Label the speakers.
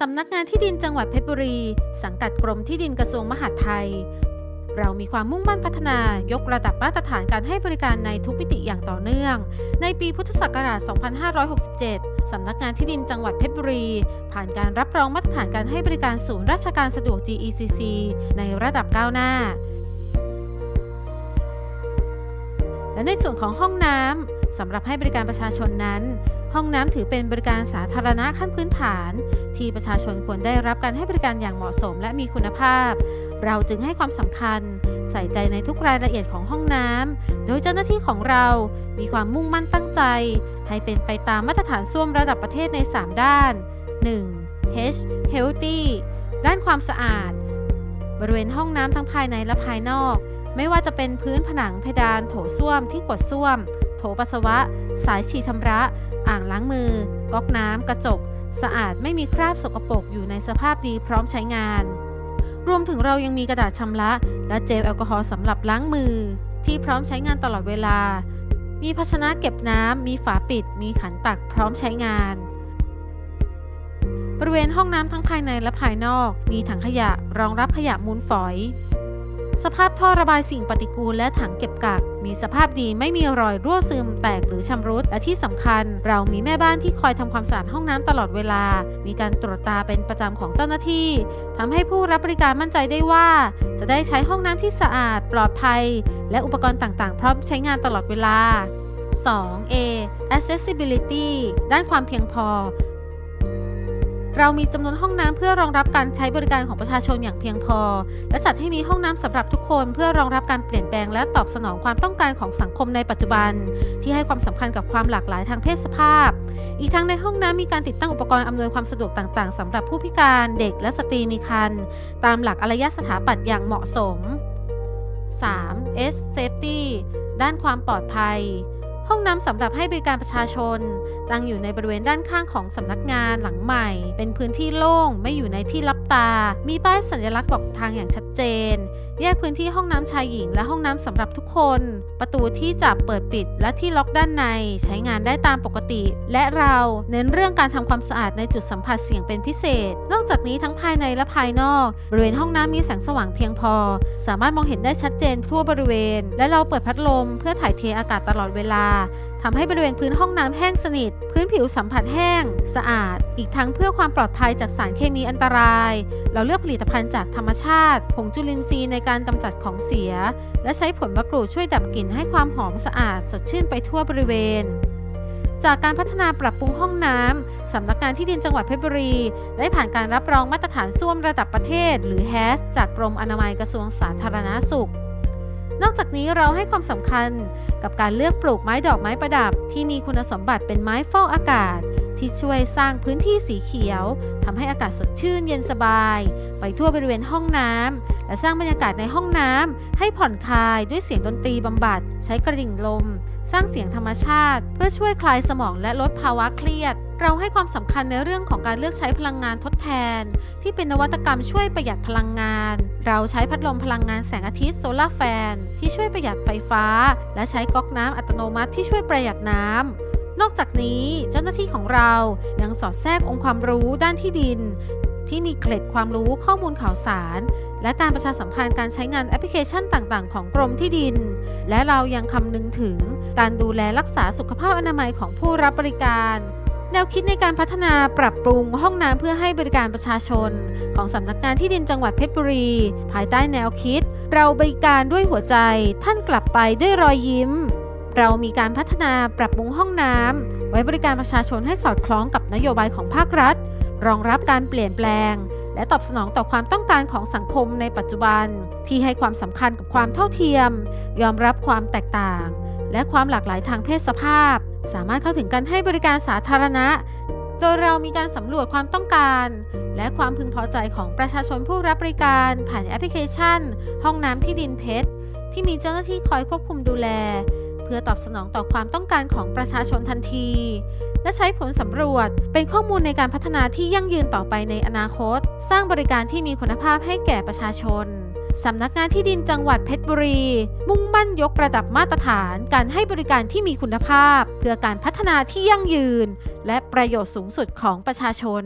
Speaker 1: สำนักงานที่ดินจังหวัดเพชรบุรี สังกัดกรมที่ดินกระทรวงมหาดไทย เรามีความมุ่งมั่นพัฒนายกระดับมาตรฐานการให้บริการในทุกมิติอย่างต่อเนื่อง ในปีพุทธศักราช 2567 สำนักงานที่ดินจังหวัดเพชรบุรี ผ่านการรับรองมาตรฐานการให้บริการศูนย์ราชการสะดวก GECC ในระดับก้าวหน้าและในส่วนของห้องน้ำสำหรับให้บริการประชาชนนั้น ห้องน้ำถือเป็นบริการสาธารณะขั้นพื้นฐาน ที่ประชาชนควรได้รับการให้บริการอย่างเหมาะสมและมีคุณภาพ เราจึงให้ความสำคัญ ใส่ใจในทุกรายละเอียดของห้องน้ำโดยเจ้าหน้าที่ของเรามีความมุ่งมั่นตั้งใจ ให้เป็นไปตามมาตรฐานส้วมระดับประเทศใน 3 ด้าน 1. H Healthy ด้านความสะอาด บริเวณห้องน้ำทั้งภายในและภายนอก ไม่ว่าจะเป็นพื้นผนังเพดานโถส้วมที่กดส้วม ปัสสาวะ สายฉีดชำระ อ่างล้างมือ ก๊อกน้ำ กระจก สะอาดไม่มีคราบสกปรกอยู่ในสภาพดีพร้อมใช้งาน รวมถึงเรายังมีกระดาษชำระ และเจลแอลกอฮอล์สำหรับล้างมือ ที่พร้อมใช้งานตลอดเวลา มีภาชนะเก็บน้ำ มีฝาปิด มีขันตักพร้อมใช้งานบริเวณห้องน้ำทั้งภายในและภายนอก มีถังขยะรองรับขยะมูลฝอย สภาพท่อระบายสิ่งปฏิกูลและถังเก็บกัก มีสภาพดีไม่มีรอยรั่วซึมแตกหรือชำรุด และที่สำคัญ เรามีแม่บ้านที่คอยทำความสะอาดห้องน้ำตลอดเวลา มีการตรวจตาเป็นประจำของเจ้าหน้าที่ทำให้ผู้รับบริการมั่นใจได้ว่า จะได้ใช้ห้องน้ำที่สะอาด ปลอดภัย และอุปกรณ์ต่างๆ พร้อมใช้งานตลอดเวลา 2. A accessibility ด้านความเพียงพอ เรามีจำนวนห้องน้ำเพื่อรองรับการใช้บริการของประชาชนอย่างเพียงพอ และจัดให้มีห้องน้ำสำหรับทุกคนเพื่อรองรับการเปลี่ยนแปลงและตอบสนองความต้องการของสังคมในปัจจุบัน ที่ให้ความสำคัญกับความหลากหลายทางเพศสภาพ อีกทั้งในห้องน้ำมีการติดตั้งอุปกรณ์อำนวยความสะดวกต่าง ๆสำหรับผู้พิการเด็กและสตรีมีครรภ์ตามหลักอารยสถาปัตย์อย่างเหมาะสม 3. S Safety ด้านความปลอดภัย ห้องน้ำสำหรับให้บริการประชาชน ตั้งอยู่ในบริเวณด้านข้างของสำนักงานหลังใหม่ เป็นพื้นที่โล่งไม่อยู่ในที่รับตา มีป้ายสัญลักษณ์บอกทางอย่างชัดเจน แยกพื้นที่ห้องน้ำชายหญิงและห้องน้ำสำหรับทุกคน ประตูที่จับเปิดปิดและที่ล็อกด้านในใช้งานได้ตามปกติ และเราเน้นเรื่องการทำความสะอาดในจุดสัมผัสเสี่ยงเป็นพิเศษ นอกจากนี้ทั้งภายในและภายนอกบริเวณห้องน้ำมีแสงสว่างเพียงพอ สามารถมองเห็นได้ชัดเจนทั่วบริเวณ และเราเปิดพัดลมเพื่อถ่ายเทอากาศตลอดเวลา ทำให้บริเวณพื้นห้องน้ำแห้งสนิท พื้นผิวสัมผัสแห้ง สะอาด อีกทั้งเพื่อความปลอดภัยจากสารเคมีอันตราย เราเลือกผลิตภัณฑ์จากธรรมชาติ ผงจุลินทรีย์ในการกำจัดของเสีย และใช้ผลมะกรูดช่วยดับกลิ่นให้ความหอมสะอาด สดชื่นไปทั่วบริเวณจากการพัฒนาปรับปรุงห้องน้ำสำนักงานที่ดินจังหวัดเพชรบุรี ได้ผ่านการรับรองมาตรฐานส้วมระดับประเทศ หรือ HAS จากกรมอนามัยกระทรวงสาธารณาสุข นอกจากนี้เราให้ความสำคัญกับการเลือกปลูกไม้ดอกไม้ประดับ ที่มีคุณสมบัติเป็นไม้ฟอกอากาศ ที่ช่วยสร้างพื้นที่สีเขียวทำให้อากาศสดชื่นเย็นสบาย ไปทั่วบริเวณห้องน้ำและสร้างบรรยากาศในห้องน้ำให้ผ่อนคลายด้วยเสียงดนตรีบำบัด ใช้กระดิ่งลม สร้างเสียงธรรมชาติ เพื่อช่วยคลายสมองและลดภาวะเครียด เราให้ความสำคัญในเรื่องของการเลือกใช้พลังงานทดแทน ที่เป็นนวัตกรรมช่วยประหยัดพลังงาน เราใช้พัดลมพลังงานแสงอาทิตย์โซลาร์แฟน ที่ช่วยประหยัดไฟฟ้า และใช้ก๊อกน้ำอัตโนมัติที่ช่วยประหยัดน้ำนอกจากนี้เจ้าหน้าที่ของเรายังสอดแทรกองค์ความรู้ด้านที่ดิน ที่มีเกร็ดความรู้ข้อมูลข่าวสารและการประชาสัมพันธ์การใช้งานแอปพลิเคชันต่าง ๆ ของกรมที่ดิน และเรายังคำนึงถึง การดูแลรักษาสุขภาพอนามัยของผู้รับบริการ แนวคิดในการพัฒนาปรับปรุงห้องน้ำเพื่อให้บริการประชาชน ของสำนักงานที่ดินจังหวัดเพชรบุรี ภายใต้แนวคิด เราบริการด้วยหัวใจ ท่านกลับไปด้วยรอยยิ้ม เรามีการพัฒนาปรับปรุงห้องน้ำไว้บริการประชาชนให้สอดคล้องกับนโยบายของภาครัฐ รองรับการเปลี่ยนแปลงและตอบสนองต่อความต้องการของสังคมในปัจจุบัน ที่ให้ความสำคัญกับความเท่าเทียม ยอมรับความแตกต่าง และความหลากหลายทางเพศสภาพ สามารถเข้าถึงการให้บริการสาธารณะ โดยเรามีการสำรวจความต้องการ และความพึงพอใจของประชาชนผู้รับบริการ ผ่านแอปพลิเคชัน ห้องน้ำที่ดินเพชรที่มีเจ้าหน้าที่คอยควบคุมดูแล เพื่อตอบสนองต่อความต้องการของประชาชนทันที และใช้ผลสำรวจเป็นข้อมูลในการพัฒนาที่ยั่งยืนต่อไปในอนาคต สร้างบริการที่มีคุณภาพให้แก่ประชาชน สำนักงานที่ดินจังหวัดเพชรบุรี มุ่งมั่นยกระดับมาตรฐานการให้บริการที่มีคุณภาพ เพื่อการพัฒนาที่ยั่งยืน และประโยชน์สูงสุดของประชาชน